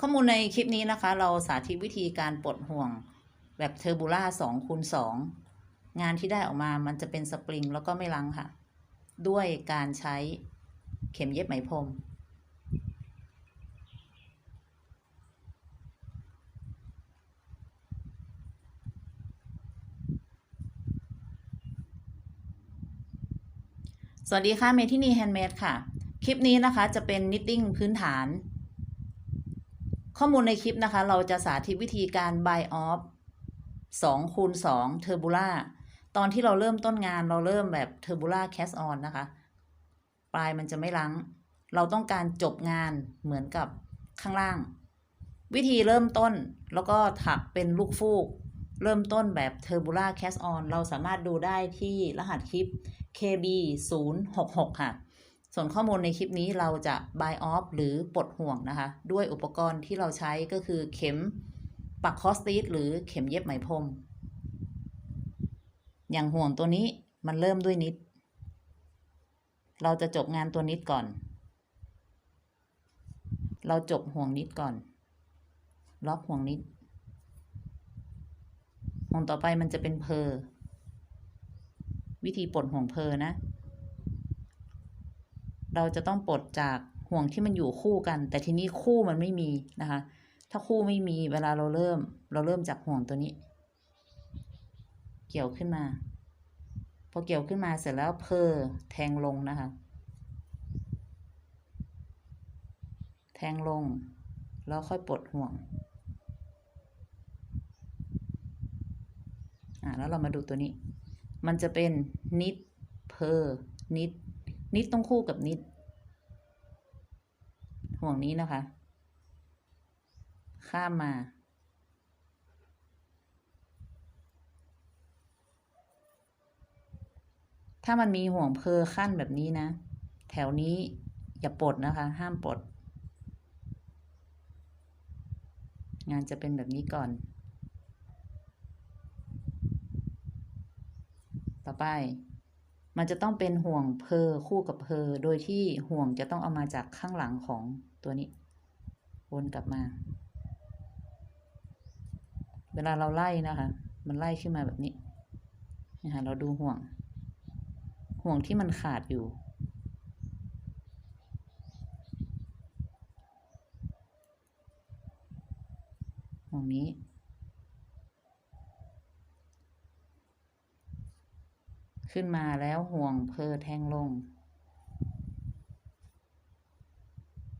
ข้อมูลในคลิปนี้นะคะ เราสาธิตวิธีการปลดห่วงแบบเทอร์บูล่า2คูณ2งานที่ได้ออกมามันจะเป็นสปริงแล้วก็ไม่ลังค่ะ ด้วยการใช้เข็มเย็บไหมพรมสวัสดีค่ะเมทินีแฮนด์เมดค่ะ คลิปนี้นะคะจะเป็นนิตติ้งพื้นฐาน ข้อมูลในคลิปนะคะ เราจะสาธิตวิธีการ buy off 2คูณ2 Turbula ตอนที่เราเริ่มต้นงานเราเริ่มแบบ Turbula Cast On นะคะ ปลายมันจะไม่ลัง เราต้องการจบงานเหมือนกับข้างล่าง วิธีเริ่มต้นแล้วก็ถักเป็นลูกฟูก เริ่มต้นแบบ Turbula Cast On เราสามารถดูได้ที่รหัสคลิป KB 0 6 6ค่ะ ส่วนข้อมูลในคลิปนี้เราจะ buy off หรือปลดห่วงนะคะ ด้วยอุปกรณ์ที่เราใช้ก็คือเข็มปักคอสตีสหรือเข็มเย็บไหมพรม อย่างห่วงตัวนี้มันเริ่มด้วยนิด เราจะจบงานตัวนิดก่อน เราจบห่วงนิดก่อน ล็อกห่วงนิด ห่วงต่อไปมันจะเป็นเพอ วิธีปลดห่วงเพอนะ เราจะต้องปลดจากห่วงที่มันอยู่คู่กัน แต่ทีนี้คู่มันไม่มีนะคะ ถ้าคู่ไม่มีเวลาเราเริ่ม เราเริ่มจากห่วงตัวนี้ เกี่ยวขึ้นมา พอเกี่ยวขึ้นมาเสร็จแล้วเพอแทงลงนะคะ แทงลง แล้วค่อยปลดห่วงอ่าแล้วเรามาดูตัวนี้ มันจะเป็นนิดเพอนิด นิดต้องคู่กับนิด ห่วงนี้นะคะ ข้ามมา ถ้ามันมีห่วงเพอขั้นแบบนี้นะ แถวนี้อย่าปลดนะคะ ห้ามปลด งานจะเป็นแบบนี้ก่อน ต่อไป มันจะต้องเป็นห่วงเพอคู่กับเพอโดยที่ห่วงจะต้องเอามาจากข้างหลังของตัวนี้ วนกลับมา เวลาเราไล่นะคะ มันไล่ขึ้นมาแบบนี้นะคะเราดูห่วง ห่วงที่มันขาดอยู่ ห่วงนี้ ขึ้นมาแล้วห่วงเพอแทงลง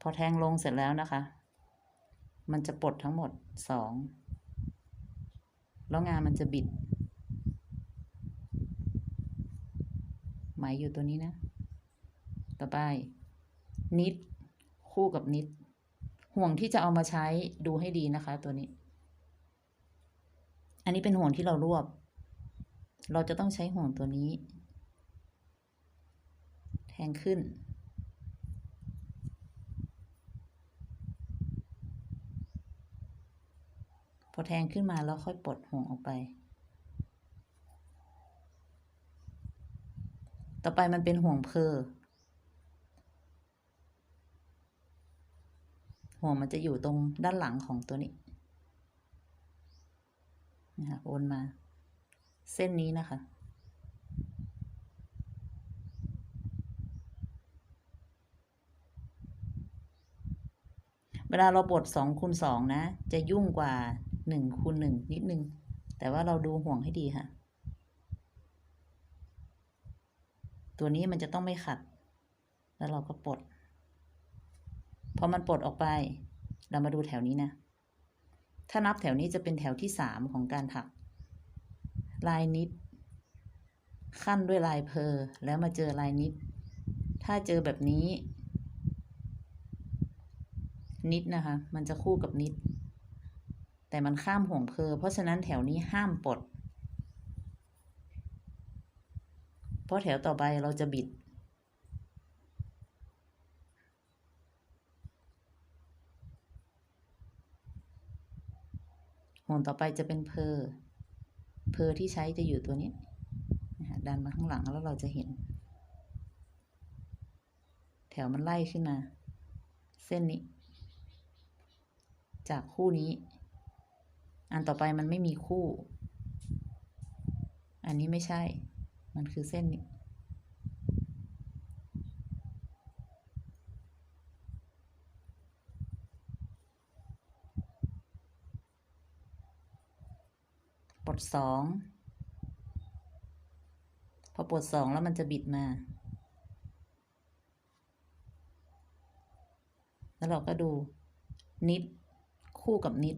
พอแทงลงเสร็จแล้วนะคะ มันจะปลดทั้งหมดสองแล้วงานมันจะบิด หมายอยู่ตัวนี้นะ ต่อไป นิด คู่กับนิด ห่วงที่จะเอามาใช้ดูให้ดีนะคะตัวนี้ อันนี้เป็นห่วงที่เรารวบ เราจะต้องใช้ห่วงตัวนี้ แทงขึ้น พอแทงขึ้นมาแล้วค่อยปลดห่วงออกไป ต่อไปมันเป็นห่วงเพอห่วงมันจะอยู่ตรงด้านหลังของตัวนี้นะคะโอนมา เส้นนี้นะคะ เวลาเราบดสองคูณสองนะ จะยุ่งกว่าหนึ่งคูณหนึ่งนิดนึง แต่ว่าเราดูห่วงให้ดีค่ะ ตัวนี้มันจะต้องไม่ขัด แล้วเราก็ปลดพอมันปลดออกไป เรามาดูแถวนี้นะ ถ้านับแถวนี้จะเป็นแถวที่สามของการถัก ลายนิด ขั้นด้วยลายเพอแล้วมาเจอลายนิด ถ้าเจอแบบนี้ นิดนะคะ มันจะคู่กับนิด แต่มันข้ามห่วงเพอ เพราะฉะนั้นแถวนี้ห้ามปลดเพราะแถวต่อไปเราจะบิด ห่วงต่อไปจะเป็นเพอ เพอที่ใช้จะอยู่ตัวนี้นะคะดันมาข้างหลังแล้วเราจะเห็น แถวมันไล่ขึ้นมา เส้นนี้ จากคู่นี้ อันต่อไปมันไม่มีคู่ อันนี้ไม่ใช่ มันคือเส้นนี้ ดสองพอปลดสองแล้วมันจะบิดมา แล้วเราก็ดูนิดคู่กับนิด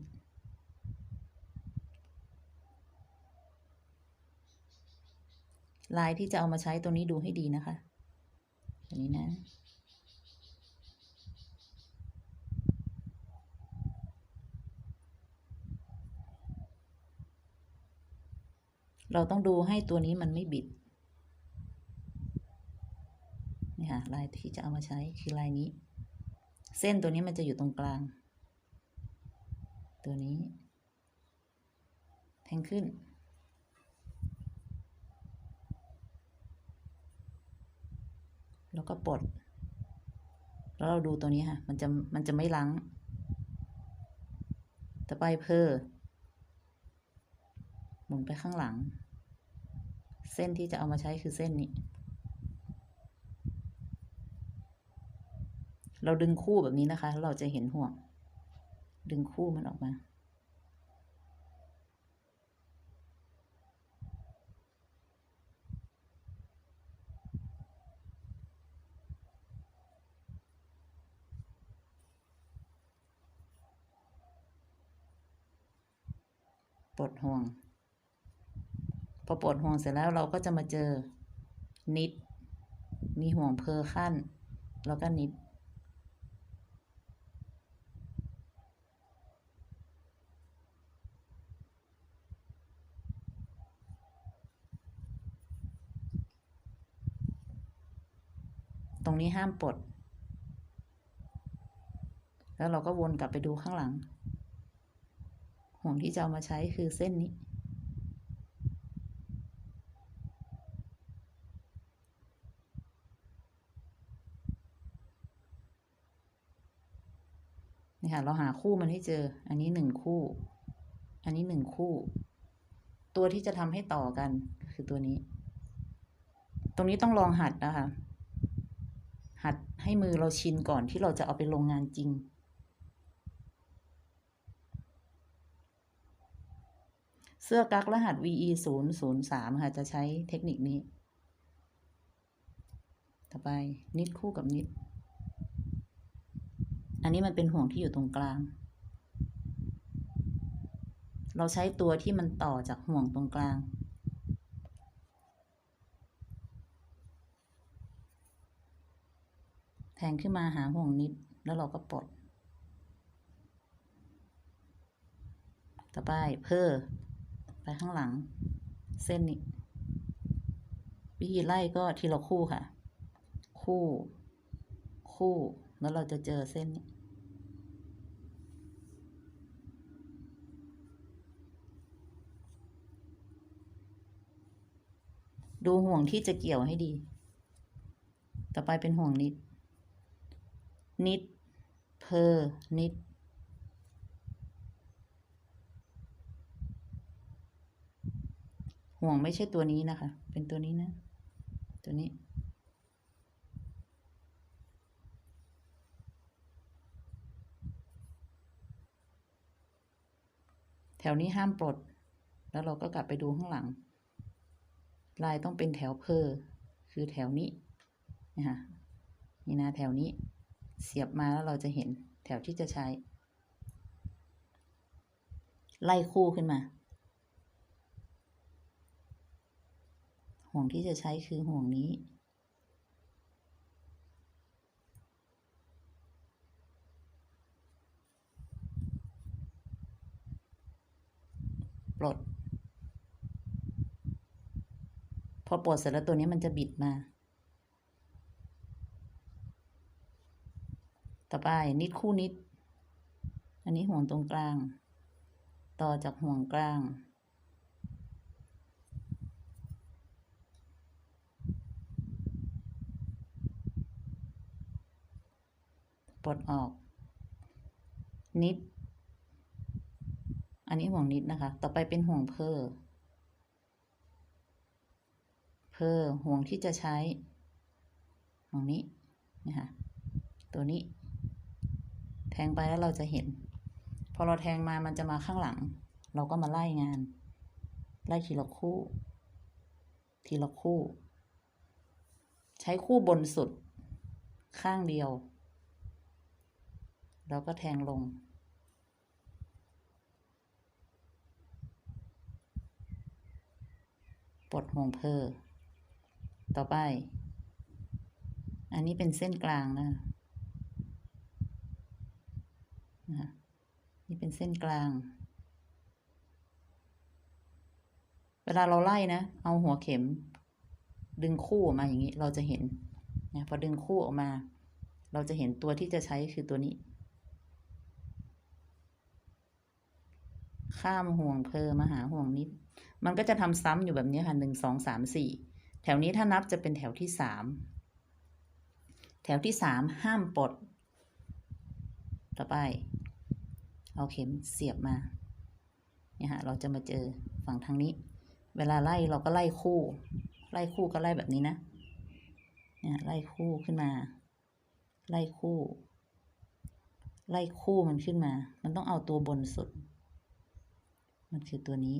ลายที่จะเอามาใช้ตัวนี้ดูให้ดีนะคะตัวนี้นะ เราต้องดูให้ตัวนี้มันไม่บิด นี่ค่ะลายที่จะเอามาใช้คือลายนี้ เส้นตัวนี้มันจะอยู่ตรงกลาง ตัวนี้ แทงขึ้น แล้วก็ปลด แล้วเราดูตัวนี้ค่ะ มันจะมันจะไม่ล้างต่อไปเพอหมุนไปข้างหลัง เส้นที่จะเอามาใช้คือเส้นนี้ เราดึงคู่แบบนี้นะคะแล้วเราจะเห็นห่วง ดึงคู่มันออกมา ปลดห่วง พอปลดห่วงเสร็จแล้วเราก็จะมาเจอนิด มีห่วงเพอขั้น แล้วก็นิด ตรงนี้ห้ามปลด แล้วเราก็วนกลับไปดูข้างหลัง ห่วงที่จะเอามาใช้คือเส้นนี้ ค่ะ เราหาคู่มันให้เจอ อันนี้หนึ่งคู่ อันนี้หนึ่งคู่ ตัวที่จะทำให้ต่อกันคือตัวนี้ ตรงนี้ต้องลองหัดนะคะ หัดให้มือเราชินก่อนที่เราจะเอาไปลงงานจริง เสื้อกั๊กรหัส VE 0 0 3ค่ะ จะใช้เทคนิคนี้ ต่อไปนิดคู่กับนิด อันนี้มันเป็นห่วงที่อยู่ตรงกลาง เราใช้ตัวที่มันต่อจากห่วงตรงกลาง แทงขึ้นมาหาห่วงนิด แล้วเราก็ปลด ต่อไปเพิ่ไปข้างหลัง เส้นนี้ วิธีไล่ก็ทีละคู่ค่ะ คู่ คู่ แล้วเราจะเจอเส้นนี้ ดูห่วงที่จะเกี่ยวให้ดี ต่อไปเป็นห่วงนิด นิด เพอนิด ห่วงไม่ใช่ตัวนี้นะคะ เป็นตัวนี้นะ ตัวนี้ แถวนี้ห้ามปลด แล้วเราก็กลับไปดูข้างหลัง ลายต้องเป็นแถวเพอคือแถวนี้นะคะนี่นะแถวนี้เสียบมาแล้วเราจะเห็นแถวที่จะใช้ ไล่คู่ขึ้นมา ห่วงที่จะใช้คือห่วงนี้ ปลด พ อปลดเสร็จแล้วตัวนี้มันจะบิดมา ต่อไปนิดคู่นิด อันนี้ห่วงตรงกลาง ต่อจากห่วงกลาง ปลดออก นิด อันนี้ห่วงนิดนะคะ ต่อไปเป็นห่วงเพอ เพอห่วงที่จะใช้ห่วงนี้นะคะตัวนี้ แทงไปแล้วเราจะเห็น พอเราแทงมามันจะมาข้างหลัง เราก็มาไล่งาน ไล่ทีละคู่ ทีละคู่ ใช้คู่บนสุด ข้างเดียว แล้วก็แทงลงปลดห่วงเพอ ต่อไป อันนี้เป็นเส้นกลางนะนะนี่เป็นเส้นกลาง เวลาเราไล่นะ เอาหัวเข็ม ดึงคู่ออกมาอย่างนี้ เราจะเห็นนะพอดึงคู่ออกมา เราจะเห็นตัวที่จะใช้คือตัวนี้ ข้ามห่วงเพอมาหาห่วงนิด มันก็จะทำซ้ำอยู่แบบนี้ค่ะหนึ่งสองสามสี่ แถวนี้ถ้านับจะเป็นแถวที่สามแถวที่สามห้ามปลด ต่อไป เอาเข็มเสียบมา เนี่ยฮะ เราจะมาเจอฝั่งทางนี้ เวลาไล่เราก็ไล่คู่ ไล่คู่ก็ไล่แบบนี้นะ เนี่ยไล่คู่ขึ้นมา ไล่คู่ ไล่คู่มันขึ้นมา มันต้องเอาตัวบนสุด มันคือตัวนี้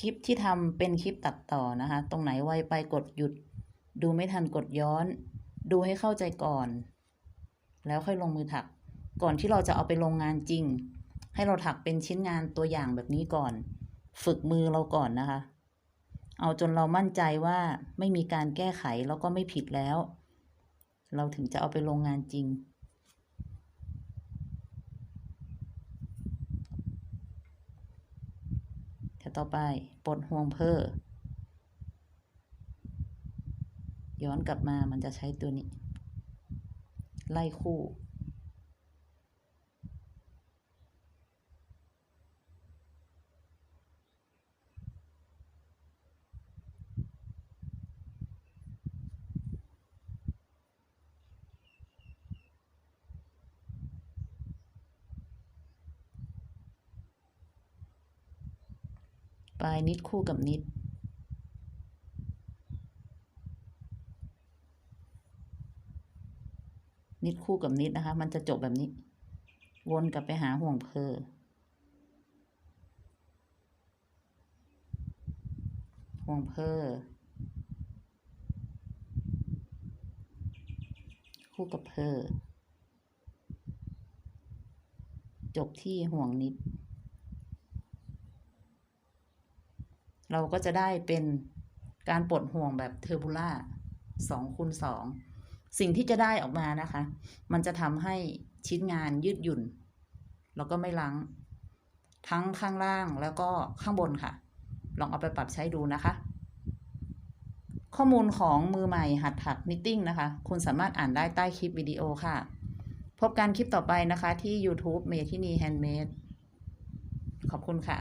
คลิปที่ทำเป็นคลิปตัดต่อนะคะ ตรงไหนไวไปกดหยุด ดูไม่ทันกดย้อน ดูให้เข้าใจก่อน แล้วค่อยลงมือถัก ก่อนที่เราจะเอาไปลงงานจริง ให้เราถักเป็นชิ้นงานตัวอย่างแบบนี้ก่อน ฝึกมือเราก่อนนะคะ เอาจนเรามั่นใจว่าไม่มีการแก้ไขแล้วก็ไม่ผิดแล้ว เราถึงจะเอาไปลงงานจริง ถวต่อไปปลดห่วงเพอย้อนกลับมามันจะใช้ตัวนี้ ไล่คู่ ป ลายนิดคู่กับนิด นิดคู่กับนิดนะคะ มันจะจบแบบนี้ วนกลับไปหาห่วงเพอห่วงเพอคู่กับเพอจบที่ห่วงนิด เราก็จะได้เป็นการปลดห่วงแบบเทอร์บูล่าสองคูณสองสิ่งที่จะได้ออกมานะคะ มันจะทำให้ชิ้นงานยืดหยุ่น แล้วก็ไม่ล้างทั้งข้างล่างแล้วก็ข้างบนค่ะ ลองเอาไปปรับใช้ดูนะคะ ข้อมูลของมือใหม่หัดถักนิตติ้งนะคะ คุณสามารถอ่านได้ใต้คลิปวิดีโอค่ะ พบกันคลิปต่อไปนะคะที่ YouTube เมทินีแฮนด์เมดขอบคุณค่ะ